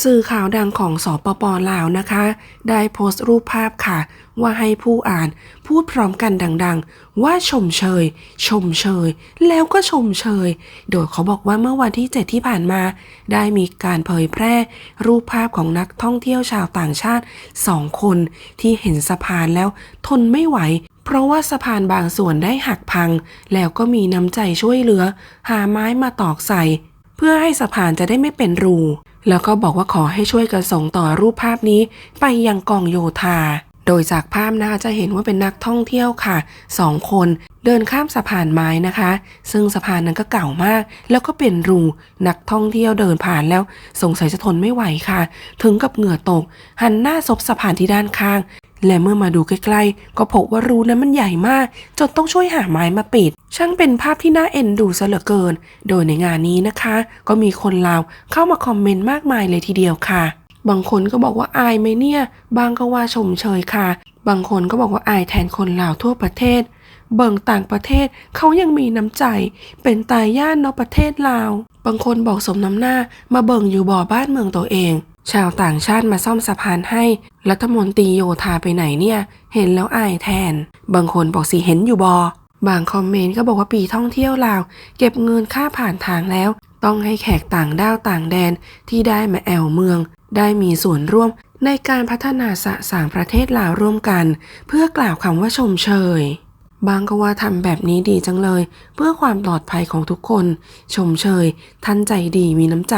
สื่อข่าวดังของสปปลาวนะคะ ได้โพสต์รูปภาพค่ะ ว่าให้ผู้อ่านพูดพร้อมกันดังๆ ว่าชมเชย ชมเชย แล้วก็ชมเชย โดยเขาบอกว่าเมื่อวันที่ 7 ที่ผ่านมา ได้มีการเผยแพร่ รูปภาพของนักท่องเที่ยวชาวต่างชาติสองคนที่เห็นสะพานแล้วทนไม่ไหวเพราะว่าสะพานบางส่วนได้หักพัง แล้วก็มีน้ำใจช่วยเหลือ หาไม้มาตอกใส่ เพื่อให้สะพานจะได้ไม่เป็นรู แล้วก็บอกว่าขอให้ช่วยกันส่งต่อรูปภาพนี้ไปยังกองโยธา โดยจากภาพนะคะจะเห็นว่าเป็นนักท่องเที่ยวค่ะสองคนเดินข้ามสะพานไม้นะคะ ซึ่งสะพานนั้นก็เก่ามาก แล้วก็เป็นรูนักท่องเที่ยวเดินผ่านแล้วสงสัยจะทนไม่ไหวค่ะ ถึงกับเหงื่อตก หันหน้าซบสะพานที่ด้านข้าง และเมื่อมาดูใกล้ๆ ก็พบว่ารูนั้นมันใหญ่มาก จนต้องช่วยหาไม้มาปิด ช่างเป็นภาพที่น่าเอ็นดูซะเหลือเกิน โดยในงานนี้นะคะ ก็มีคนลาวเข้ามาคอมเมนต์มากมายเลยทีเดียวค่ะ บางคนก็บอกว่าอายไหมเนี่ย บางก็ว่าชมเชยค่ะ บางคนก็บอกว่าอายแทนคนลาวทั่วประเทศ เบิ่งต่างประเทศเขายังมีน้ำใจ เป็นตายย่านเนาะประเทศลาว บางคนบอกสมน้ำหน้ามาเบิ่งอยู่บ่อบ้านเมืองตัวเอง ชาวต่างชาติมาซ่อมสะพานให้ รัฐมนตรีโยธาไปไหนเนี่ย เห็นแล้วอายแทน บางคนบอกสิเห็นอยู่บอบางคอมเมนต์ก็บอกว่าปีท่องเที่ยวลาว เก็บเงินค่าผ่านทางแล้ว ต้องให้แขกต่างด้าวต่างแดนที่ได้มาแอวเมือง ได้มีส่วนร่วมในการพัฒนาสะสางประเทศลาวร่วมกัน เพื่อกล่าวคำว่าชมเชย บางก็ว่าทำแบบนี้ดีจังเลย เพื่อความปลอดภัยของทุกคน ชมเชย ท่านใจดีมีน้ำใจ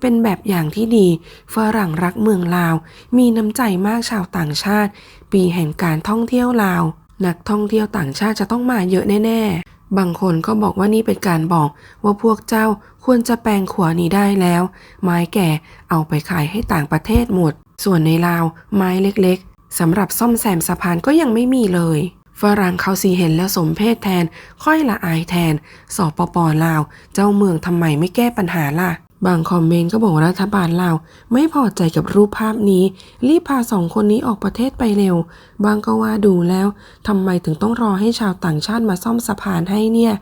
เป็นแบบอย่างที่ดีฝรั่งรักเมืองลาว มีน้ำใจมากชาวต่างชาติ ปีแห่งการท่องเที่ยวลาว นักท่องเที่ยวต่างชาติจะต้องมาเยอะแน่ๆ บางคนก็บอกว่านี่เป็นการบอกว่าพวกเจ้าควรจะแปลงขวานี้ได้แล้ว ไม้แก่เอาไปขายให้ต่างประเทศหมด ส่วนในลาว ไม้เล็กๆสำหรับซ่อมแซมสะพานก็ยังไม่มีเลย ฝรั่งเขาสีเห็นแล้วสมเพศแทน ค่อยละอายแทนสปปลาว เจ้าเมืองทำไมไม่แก้ปัญหาล่ะ บางคอมเมนต์ก็บอกรัฐบาลลาวไม่พอใจกับรูปภาพนี้ รีบพาสองคนนี้ออกประเทศไปเร็ว บางก็ว่าดูแล้วทำไมถึงต้องรอให้ชาวต่างชาติมาซ่อมสะพานให้เนี่ย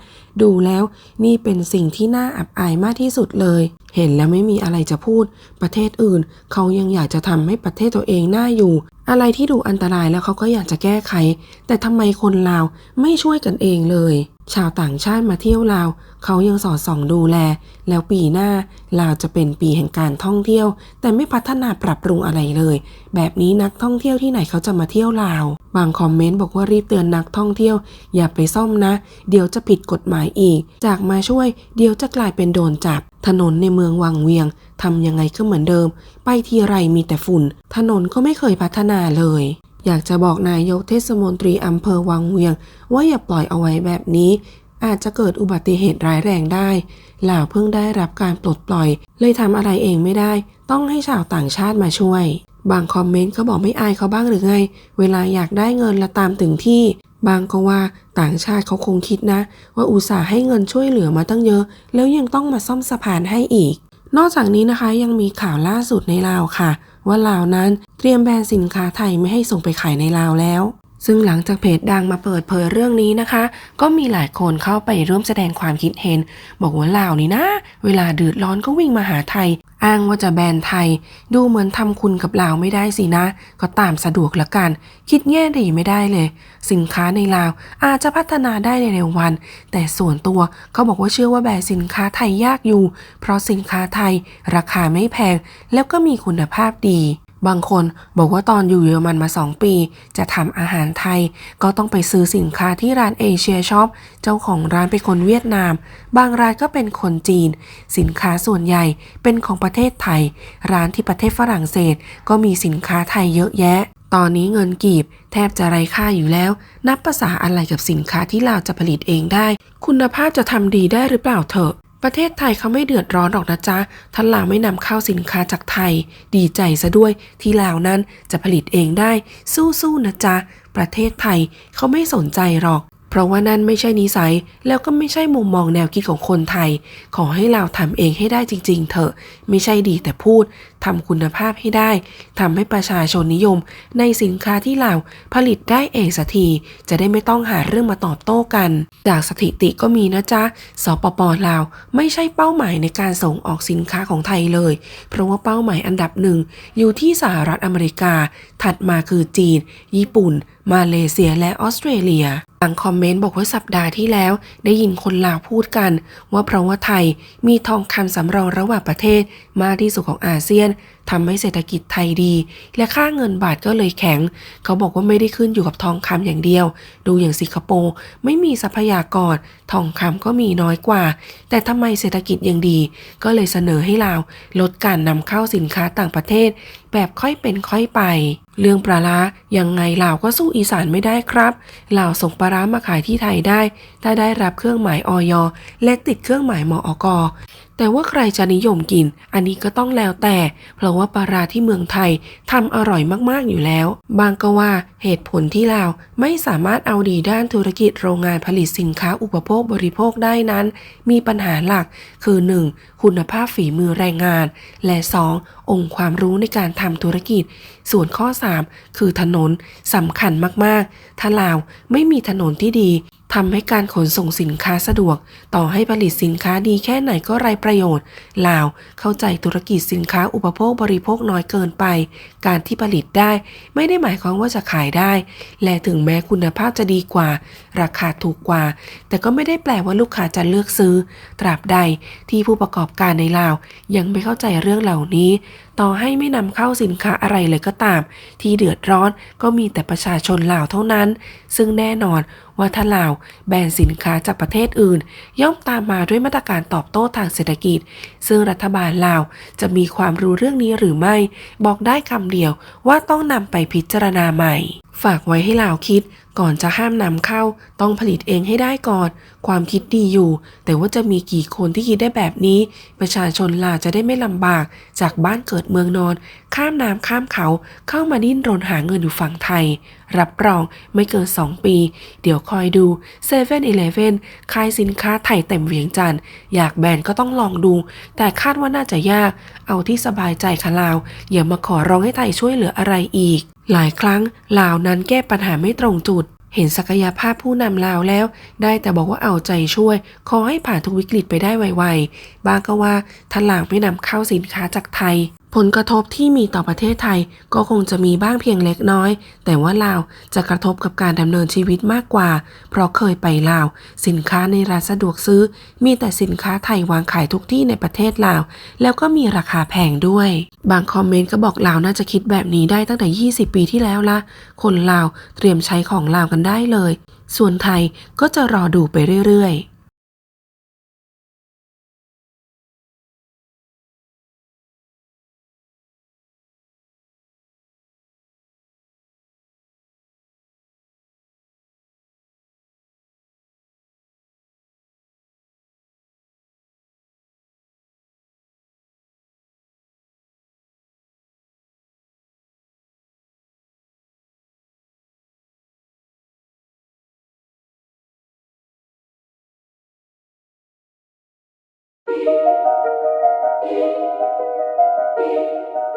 ดูแล้วนี่เป็นสิ่งที่น่าอับอายมากที่สุดเลย เห็นแล้วไม่มีอะไรจะพูด ประเทศอื่น เขายังอยากจะทำให้ประเทศตัวเองน่าอยู่ อะไรที่ดูอันตรายแล้วเขาก็อยากจะแก้ไข แต่ทำไมคนลาวไม่ช่วยกันเองเลย ชาวต่างชาติมาเที่ยวลาว เขายังสอดส่องดูแล แล้วปีหน้าลาวจะเป็นปีแห่งการท่องเที่ยว แต่ไม่พัฒนาปรับปรุงอะไรเลย แบบนี้นักท่องเที่ยวที่ไหนเขาจะมาเที่ยวลาว บางคอมเมนต์บอกว่ารีบเตือนนักท่องเที่ยว อย่าไปซ่อมนะ เดี๋ยวจะผิดกฎหมายอีก จากมาช่วย เดี๋ยวจะกลายเป็นโดนจับ ถนนในเมืองวังเวียงทำยังไงก็เหมือนเดิม ไปทีไรมีแต่ฝุ่น ถนนก็ไม่เคยพัฒนาเลย อยากจะบอกนายกเทศมนตรีอำเภอวังเวียง ว่าอย่าปล่อยเอาไว้แบบนี้ อาจจะเกิดอุบัติเหตุร้ายแรงได้ลาวเพิ่งได้รับการปลดปล่อย เลยทำอะไรเองไม่ได้ ต้องให้ชาวต่างชาติมาช่วย บางคอมเมนต์เขาบอกไม่อายเขาบ้างหรือไง เวลาอยากได้เงินละตามถึงที่ บางก็ว่า ต่างชาติเขาคงคิดนะ ว่าอุตส่าห์ให้เงินช่วยเหลือมาตั้งเยอะ แล้วยังต้องมาซ่อมสะพานให้อีก นอกจากนี้นะคะยังมีข่าวล่าสุดในลาวค่ะ ว่าลาวนั้นเตรียมแบนสินค้าไทยไม่ให้ส่งไปขายในลาวแล้ว ซึ่งหลังจากเพจดังมาเปิดเผยเรื่องนี้นะคะ ก็มีหลายคนเข้าไปร่วมแสดงความคิดเห็น บอกว่าลาวนี่นะ เวลาเดือดร้อนก็วิ่งมาหาไทย อ้างว่าจะแบนไทย ดูเหมือนทำคุณกับลาวไม่ได้สินะ ก็ตามสะดวกละกัน คิดแง่ดีไม่ได้เลย สินค้าในลาวอาจจะพัฒนาได้ในเร็ววัน แต่ส่วนตัวเขาบอกว่าเชื่อว่าแบรนด์สินค้าไทยยากอยู่ เพราะสินค้าไทย ราคาไม่แพงแล้วก็มีคุณภาพดี บางคนบอกว่าตอนอยู่เยอรมันมา 2 ปี จะทำอาหารไทย ก็ต้องไปซื้อสินค้าที่ร้านเอเชียช็อปเจ้าของร้านเป็นคนเวียดนาม บางร้านก็เป็นคนจีน สินค้าส่วนใหญ่เป็นของประเทศไทย ร้านที่ประเทศฝรั่งเศส ก็มีสินค้าไทยเยอะแยะ ตอนนี้เงินกีบ แทบจะไร้ค่าอยู่แล้ว นับภาษาอะไรกับสินค้าที่ลาจะผลิตเองได้ คุณภาพจะทำดีได้หรือเปล่าเถอะ ประเทศไทยเขาไม่เดือดร้อนหรอกนะจ๊ะท่าลาวไม่นำเข้าสินค้าจากไทย ดีใจซะด้วยที่ลาวนั้นจะผลิตเองได้สู้ๆนะจ๊ะประเทศไทยเขาไม่สนใจหรอก เพราะว่านั่นไม่ใช่นิสัยแล้วก็ไม่ใช่มุมมองแนวคิดของคนไทย ขอให้ลาทำเองให้ได้จริง ๆ เถอะ ไม่ใช่ดีแต่พูดทำคุณภาพให้ได้ทำให้ประชาชนนิยม ในสินค้าที่ลาผลิตได้เองสักทีจะได้ไม่ต้องหาเรื่องมาตอบโต้กัน จากสถิติก็มีนะจ๊ะสปปลาวไม่ใช่เป้าหมายในการส่งออกสินค้าของไทยเลย เพราะว่าเป้าหมายอันดับหนึ่งอยู่ที่สหรัฐอเมริกา ถัดมาคือจีน ญี่ปุ่น มาเลเซียและออสเตรเลีย บางคอมเมนต์บอกว่าสัปดาห์ที่แล้ว ได้ยินคนลาวพูดกัน ว่าเพราะว่าไทยมีทองคำสำรองระหว่างประเทศมากที่สุดของอาเซียนทำให้เศรษฐกิจไทยดี และค่าเงินบาทก็เลยแข็ง เขาบอกว่าไม่ได้ขึ้นอยู่กับทองคำอย่างเดียว ดูอย่างสิงคโปร์ไม่มีทรัพยากร ทองคำก็มีน้อยกว่า แต่ทำไมเศรษฐกิจยังดี ก็เลยเสนอให้ลาวลดการนำเข้าสินค้าต่างประเทศ แบบค่อยเป็นค่อยไป เรื่องปลาร้ายังไงลาวก็สู้อีสานไม่ได้ครับลาวส่งปลาร้ามาขายที่ไทยได้ ถ้าได้รับเครื่องหมายออยและติดเครื่องหมายมอกแต่ว่าใครจะนิยมกิน อันนี้ก็ต้องแล้วแต่ เพราะว่าปลาร้าที่เมืองไทยทำอร่อยมากๆอยู่แล้ว บางก็ว่า เหตุผลที่ลาวไม่สามารถเอาดีด้านธุรกิจโรงงานผลิตสินค้าอุปโภคบริโภคได้นั้น มีปัญหาหลักคือ 1. คุณภาพฝีมือแรงงาน และ 2. องค์ความรู้ในการทำธุรกิจ ส่วนข้อ 3 คือถนนสำคัญมากๆ ถ้าลาวไม่มีถนนที่ดีทำให้การขนส่งสินค้าสะดวก ต่อให้ผลิตสินค้าดีแค่ไหนก็ไร้ประโยชน์ ลาวเข้าใจธุรกิจสินค้าอุปโภคบริโภคน้อยเกินไป การที่ผลิตได้ไม่ได้หมายความว่าจะขายได้ และถึงแม้คุณภาพจะดีกว่า ราคาถูกกว่า แต่ก็ไม่ได้แปลว่าลูกค้าจะเลือกซื้อ ตราบใดที่ผู้ประกอบการในลาว ยังไม่เข้าใจเรื่องเหล่านี้ ต่อให้ไม่นำเข้าสินค้าอะไรเลยก็ตาม ที่เดือดร้อนก็มีแต่ประชาชนลาวเท่านั้น ซึ่งแน่นอนว่าถ้าลาวแบนสินค้าจากประเทศอื่น ย่อมตามมาด้วยมาตรการตอบโต้ทางเศรษฐกิจ ซึ่งรัฐบาลลาวจะมีความรู้เรื่องนี้หรือไม่ บอกได้คำเดียวว่าต้องนำไปพิจารณาใหม่ ฝากไว้ให้ลาวคิด ก่อนจะห้ามนำเข้าต้องผลิตเองให้ได้ก่อน ความคิดดีอยู่ แต่ว่าจะมีกี่คนที่คิดได้แบบนี้ ประชาชนลาวจะได้ไม่ลำบาก จากบ้านเกิดเมืองนอน ข้ามน้ำข้ามเขาเข้ามาดิ้นรนหาเงินอยู่ฝั่งไทย รับรองไม่เกิน 2 ปี เดี๋ยวคอยดู7 e เ e ่ e อขายสินค้าไทยเต็มเวียงจันทร์อยากแบนก็ต้องลองดู แต่คาดว่าน่าจะยาก เอาที่สบายใจค่ะลาว อย่ามาขอร้องให้ไทยช่วยเหลืออะไรอีกหลายครั้งลาวนั้นแก้ปัญหาไม่ตรงจุด เห็นศักยภาพผู้นำลาวแล้ว ได้แต่บอกว่าเอาใจช่วย ขอให้ผ่านทุกวิกฤตไปได้ไวๆ บางก็ว่าถ้าลาวไม่นำเข้าสินค้าจากไทย ผลกระทบที่มีต่อประเทศไทยก็คงจะมีบ้างเพียงเล็กน้อย แต่ว่าลาวจะกระทบกับการดำเนินชีวิตมากกว่า เพราะเคยไปลาว สินค้าในร้านสะดวกซื้อ มีแต่สินค้าไทยวางขายทุกที่ในประเทศลาว แล้วก็มีราคาแพงด้วย บางคอมเมนต์ก็บอกลาวน่าจะคิดแบบนี้ได้ตั้งแต่ 20 ปีที่แล้วละคนลาวเตรียมใช้ของลาวกันได้เลย ส่วนไทยก็จะรอดูไปเรื่อยๆ Thank you.